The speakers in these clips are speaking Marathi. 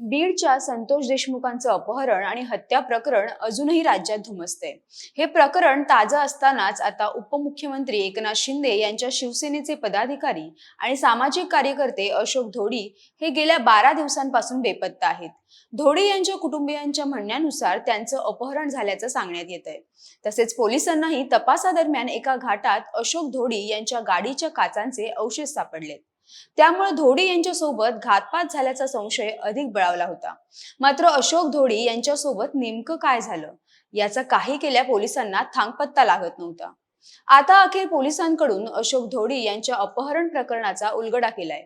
बीडच्या संतोष देशमुखांचं अपहरण आणि हत्या प्रकरण अजूनही राज्यात धुमसते. हे प्रकरण ताजं असतानाच आता उपमुख्यमंत्री एकनाथ शिंदे यांच्या शिवसेनेचे पदाधिकारी आणि सामाजिक कार्यकर्ते अशोक धोडी हे गेल्या बारा दिवसांपासून बेपत्ता आहेत. धोडी यांच्या कुटुंबियांच्या म्हणण्यानुसार त्यांचं अपहरण झाल्याचं सांगण्यात येत आहे तसेच पोलिसांनाही तपासादरम्यान एका घाटात अशोक धोडी यांच्या गाडीच्या काचांचे अवशेष सापडलेत. त्यामुळे धोडी यांच्यासोबत घातपात झाल्याचा संशय अधिक बळावला होता. मात्र अशोक धोडी यांच्यासोबत नेमकं काय झालं? याचा काही केल्या पोलिसांना थांगपत्ता लागत नव्हता. आता अखेर पोलिसांकडून अशोक धोडी यांच्या अपहरण प्रकरणाचा उलगडा केलाय.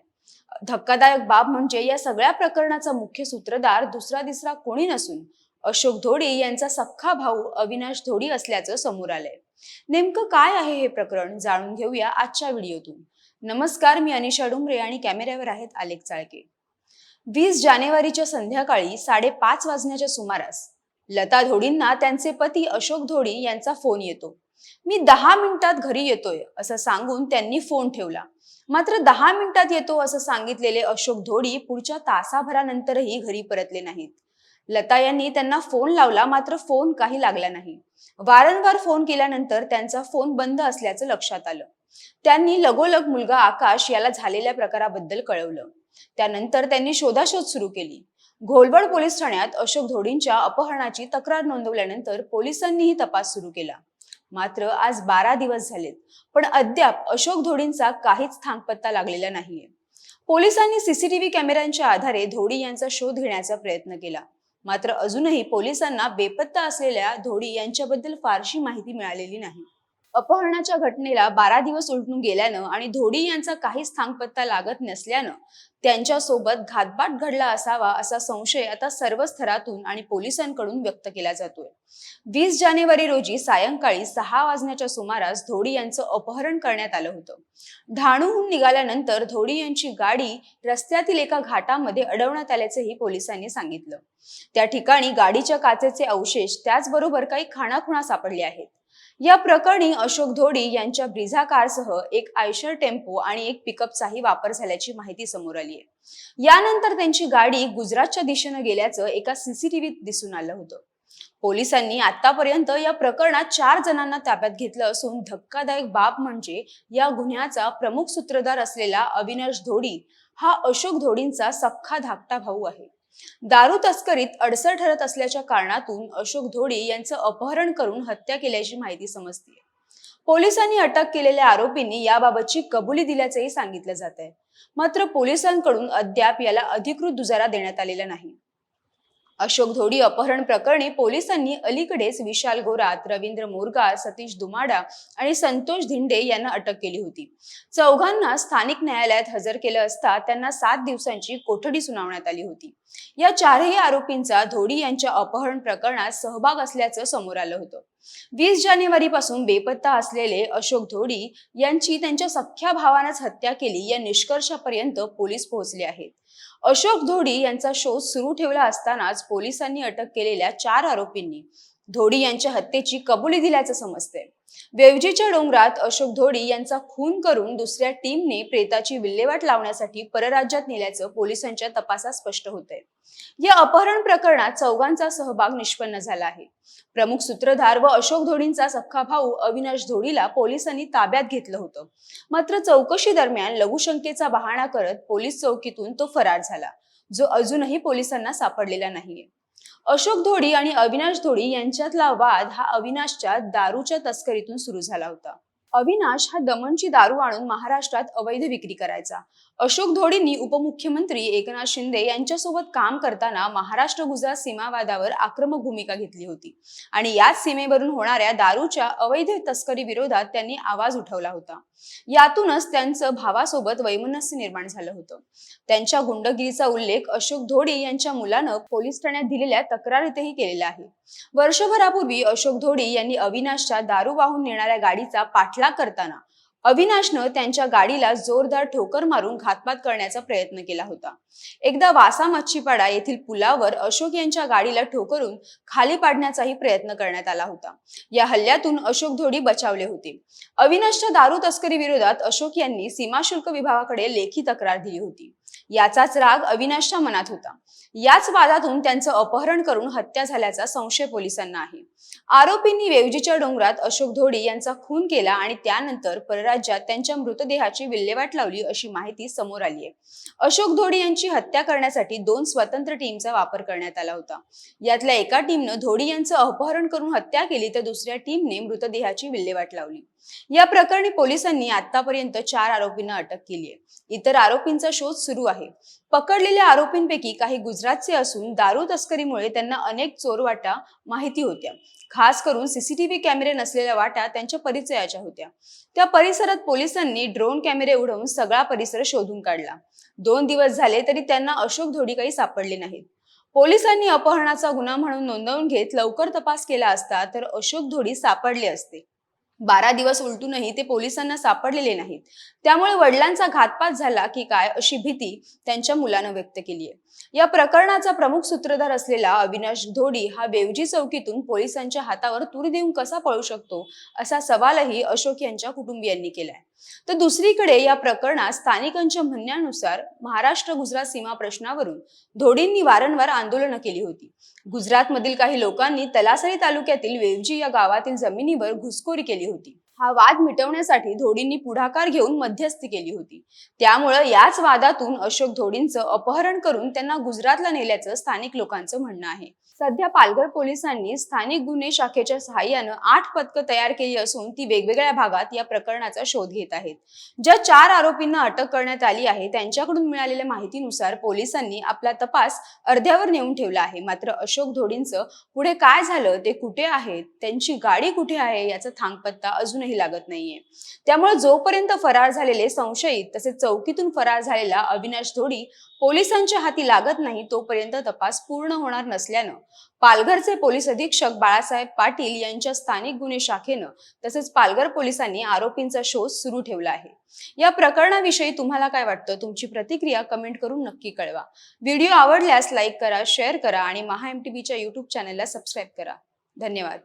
धक्कादायक बाब म्हणजे या सगळ्या प्रकरणाचा मुख्य सूत्रधार दुसरा तिसरा कोणी नसून अशोक धोडी यांचा सख्खा भाऊ अविनाश धोडी असल्याचं समोर आलंय. नेमकं काय आहे हे प्रकरण जाणून घेऊया आजच्या व्हिडिओतून. नमस्कार मी अनिशा डुमरे आणि कॅमेऱ्यावर आहेत आलेख चाळके. वीस जानेवारीच्या संध्याकाळी साडेपाच वाजण्याच्या सुमारास लता धोडींना त्यांचे पती अशोक धोडी यांचा फोन येतो. मी दहा मिनिटात घरी येतोय असं सांगून त्यांनी फोन ठेवला. मात्र दहा मिनिटात येतो असं सांगितलेले अशोक धोडी पुढच्या तासाभरानंतरही घरी परतले नाहीत. लता यांनी त्यांना फोन लावला मात्र फोन काही लागला नाही. वारंवार फोन केल्यानंतर त्यांचा फोन बंद असल्याचं लक्षात आलं. त्यांनी लगोलग मुलगा आकाश याला झालेल्या प्रकाराबद्दल कळवलं. त्यानंतर त्यांनी शोधाशोध सुरू केली. घोलवड पोलीस ठाण्यात अशोक धोडींच्या अपहरणाची तक्रार नोंदवल्यानंतर पोलिसांनीही तपास सुरू केला. मात्र आज बारा दिवस झालेत पण अद्याप अशोक धोडींचा काहीच थांगपत्ता लागलेला नाहीये. पोलिसांनी सीसीटीव्ही कॅमेऱ्यांच्या आधारे धोडी यांचा शोध घेण्याचा प्रयत्न केला. मात्र अजूनही पोलिसांना बेपत्ता असलेल्या धोडी यांच्याबद्दल फारशी माहिती मिळालेली नाही. अपहरणाच्या घटनेला बारा दिवस उलटून गेल्यानं आणि धोडी यांचा काहीच थांगपत्ता लागत नसल्यानं त्यांच्यासोबत घातपात घडला असावा असा संशय आता सर्व स्तरातून आणि पोलिसांकडून व्यक्त केला जातोय. वीस जानेवारी रोजी सायंकाळी सहा वाजण्याच्या सुमारास धोडी यांचं अपहरण करण्यात आलं होतं. डहाणूहून निघाल्यानंतर धोडी यांची गाडी रस्त्यातील एका घाटामध्ये अडवण्यात आल्याचंही पोलिसांनी सांगितलं. त्या ठिकाणी गाडीच्या काचेचे अवशेष त्याचबरोबर काही खाणाखुणा सापडले आहेत. या प्रकरणी अशोक धोडी यांच्या ब्रिझा कारसह एक आयशर टेम्पो आणि एक पिकअपचाही वापर झाल्याची माहिती समोर आली आहे. यानंतर त्यांची गाडी गुजरातच्या दिशेनं गेल्याचं एका सीसीटीव्हीत दिसून आलं होतं. पोलिसांनी आतापर्यंत या प्रकरणात चार जणांना ताब्यात घेतलं असून धक्कादायक बाब म्हणजे या गुन्ह्याचा प्रमुख सूत्रधार असलेला अविनाश धोडी हा अशोक धोडींचा सख्खा धाकटा भाऊ आहे. दारू तस्करीत अडसर ठरत असल्याच्या कारणातून अशोक धोडी यांचं अपहरण करून हत्या केल्याची माहिती समजते पोलिसांनी अटक केलेल्या आरोपींनी याबाबतची कबुली दिल्याचंही सांगितलं जात आहे मात्र पोलिसांकडून अद्याप याला अधिकृत दुजारा देण्यात आलेला नाही. अशोक धोडी अपहरण प्रकरणी पोलिसांनी अलीकडेच विशाल गोरात रवींद्र मोरगा सतीश दुमाडा आणि संतोष धिंडे यांना अटक केली होती. चौघांना स्थानिक न्यायालयात हजर केलं असता त्यांना सात दिवसांची कोठडी सुनावण्यात आली होती. या चारही आरोपींचा धोडी यांच्या अपहरण प्रकरणात सहभाग असल्याचं समोर आलं होतं. वीस जानेवारी पासून बेपत्ता असलेले अशोक धोडी यांची त्यांच्या सख्ख्या भावानंच हत्या केली या निष्कर्षापर्यंत पोलीस पोहोचले आहेत. अशोक धोडी यांचा शोध सुरू ठेवला असतानाच पोलिसांनी अटक केलेल्या चार आरोपींनी धोडी यांच्या हत्येची कबुली दिल्याचं समजते वेवजीच्या डोंगरात अशोक धोडी यांचा खून करून दुसऱ्या टीमने प्रेताची विल्हेवाट लावण्यासाठी परराज्यात नेल्याचं पोलिसांच्या तपासात स्पष्ट होतंय. या अपहरण प्रकरणात चौघांचा सहभाग निष्पन्न झाला आहे. प्रमुख सूत्रधार व अशोक धोडींचा सख्खा भाऊ अविनाश धोडीला पोलिसांनी ताब्यात घेतलं होतं. मात्र चौकशी दरम्यान लघुशंकेचा बहाणा करत पोलीस चौकीतून तो फरार झाला जो अजूनही पोलिसांना सापडलेला नाहीये. अशोक धोडी आणि अविनाश धोडी यांच्यातला वाद हा अविनाशच्या दारूच्या तस्करीतून सुरू झाला होता. अविनाश हा दमनची दारू आणून महाराष्ट्रात अवैध विक्री करायचा. अशोक धोडींनी उपमुख्यमंत्री एकनाथ शिंदे यांच्यासोबत काम करताना महाराष्ट्र गुजरात सीमावादावर आक्रमक भूमिका घेतली होती आणि याच सीमेवरून होणाऱ्या दारूच्या अवैध तस्करी विरोधात त्यांनी आवाज उठवला होता. यातूनच त्यांचं भावासोबत वैमनस्य निर्माण झालं होतं. त्यांच्या गुंडगिरीचा उल्लेख अशोक धोडी यांच्या मुलानं पोलीस ठाण्यात दिलेल्या तक्रारीतही केलेला आहे. वर्षभरापूर्वी अशोक धोडी यांनी अविनाशच्या दारू वाहून नेणाऱ्या गाडीचा पाठलाग करताना अविनाशनं त्यांच्या गाडीला जोरदार ठोकर मारून घातपात करण्याचा प्रयत्न केला होता. एकदा वासा मच्छीपाडा येथील पुलावर अशोक यांच्या गाडीला ठोकरून खाली पाडण्याचाही प्रयत्न करण्यात आला होता. या हल्ल्यातून अशोक धोडी बचावले होते. अविनाशच्या दारू तस्करी विरोधात अशोक यांनी सीमाशुल्क विभागाकडे लेखी तक्रार दिली होती. याचाच राग अविनाशच्या मनात होता. याच वादातून त्यांचं अपहरण करून हत्या झाल्याचा संशय पोलिसांना आहे. आरोपींनी वेवजीच्या डोंगरात अशोक धोडी यांचा खून केला आणि त्यानंतर राज्यात त्यांच्या मृतदेहाची विल्हेवाट लावली अशी माहिती समोर आली आहे अशोक धोडी यांची हत्या करण्यासाठी दोन स्वतंत्र टीमचा वापर करण्यात आला होता. यातल्या एका टीमनं धोडी यांचं अपहरण करून हत्या केली तर दुसऱ्या टीमने मृतदेहाची विल्हेवाट लावली. या प्रकरणी पोलिसांनी आतापर्यंत चार आरोपींना अटक केली आहे इतर आरोपींचा शोध सुरू आहे. पकडलेल्या आरोपींपैकी काही गुजरातचे असून दारू तस्करीमुळे त्यांना अनेक चोरवाटा माहिती होत्या. खास करून सीसीटीव्ही कॅमेरे नसलेल्या वाटा त्यांच्या परिचयाच्या होत्या. त्या परिसर परिसरात पोलिसांनी ड्रोन कॅमेरे उडवून सगळा परिसर शोधून काढला. दोन दिवस झाले तरी त्यांना अशोक धोडी काही सापडले नाहीत. पोलिसांनी अपहरणाचा गुन्हा म्हणून नोंदवून घेत लवकर तपास केला असता तर अशोक धोडी सापडले असते. बारा दिवस उलटूनही ते पोलिसांना सापडलेले नाहीत. त्यामुळे वडिलांचा घातपात झाला की काय अशी भीती त्यांच्या मुलानं व्यक्त केली आहे या प्रकरणाचा प्रमुख सूत्रधार असलेला अविनाश धोडी हा वेवजी चौकीतून पोलिसांच्या हातावर तूर देऊन कसा पळू शकतो असा सवालही अशोक यांच्या कुटुंबियांनी केलाय. तर दुसरीकडे या प्रकरणात स्थानिकांच्या म्हणण्यानुसार महाराष्ट्र गुजरात सीमा प्रश्नावरून धोडींनी वारंवार आंदोलनं केली होती. गुजरातमधील काही लोकांनी तलासरी तालुक्यातील वेवजी या गावातील जमिनीवर घुसखोरी केली होती. हा वाद मिटवण्यासाठी धोडींनी पुढाकार घेऊन मध्यस्थी केली होती. त्यामुळं याच वादातून अशोक धोडींचं अपहरण करून त्यांना गुजरातला नेल्याचं स्थानिक लोकांचं म्हणणं आहे. सध्या पालघर पोलिसांनी स्थानिक गुन्हे शाखेच्या सहाय्यानं आठ पथकं तयार केली असून ती वेगवेगळ्या भागात या प्रकरणाचा शोध घेत आहेत. ज्या चार आरोपींना अटक करण्यात आली आहे त्यांच्याकडून मिळालेल्या माहितीनुसार पोलिसांनी आपला तपास अर्ध्यावर नेऊन ठेवला आहे. मात्र अशोक धोडींचं पुढे काय झालं ते कुठे आहेत त्यांची गाडी कुठे आहे याचा थांगपत्ता अजूनही लागत नाहीये. त्यामुळे जोपर्यंत फरार झालेले संशयित तसेच चौकीतून फरार झालेला अविनाश धोडी पोलिसांच्या हाती लागत नाही तोपर्यंत तपास पूर्ण होणार नसल्यानं पालघरचे पोलीस अधीक्षक बाळासाहेब पाटील यांच्या स्थानिक गुन्हे शाखेनं तसेच पालघर पोलिसांनी आरोपींचा शोध सुरू ठेवला आहे. या प्रकरणाविषयी तुम्हाला काय वाटतं? तुमची प्रतिक्रिया कमेंट करून नक्की कळवा. व्हिडिओ आवडल्यास लाईक करा शेअर करा आणि महा एम टी युट्यूब चॅनलला सबस्क्राईब करा. धन्यवाद.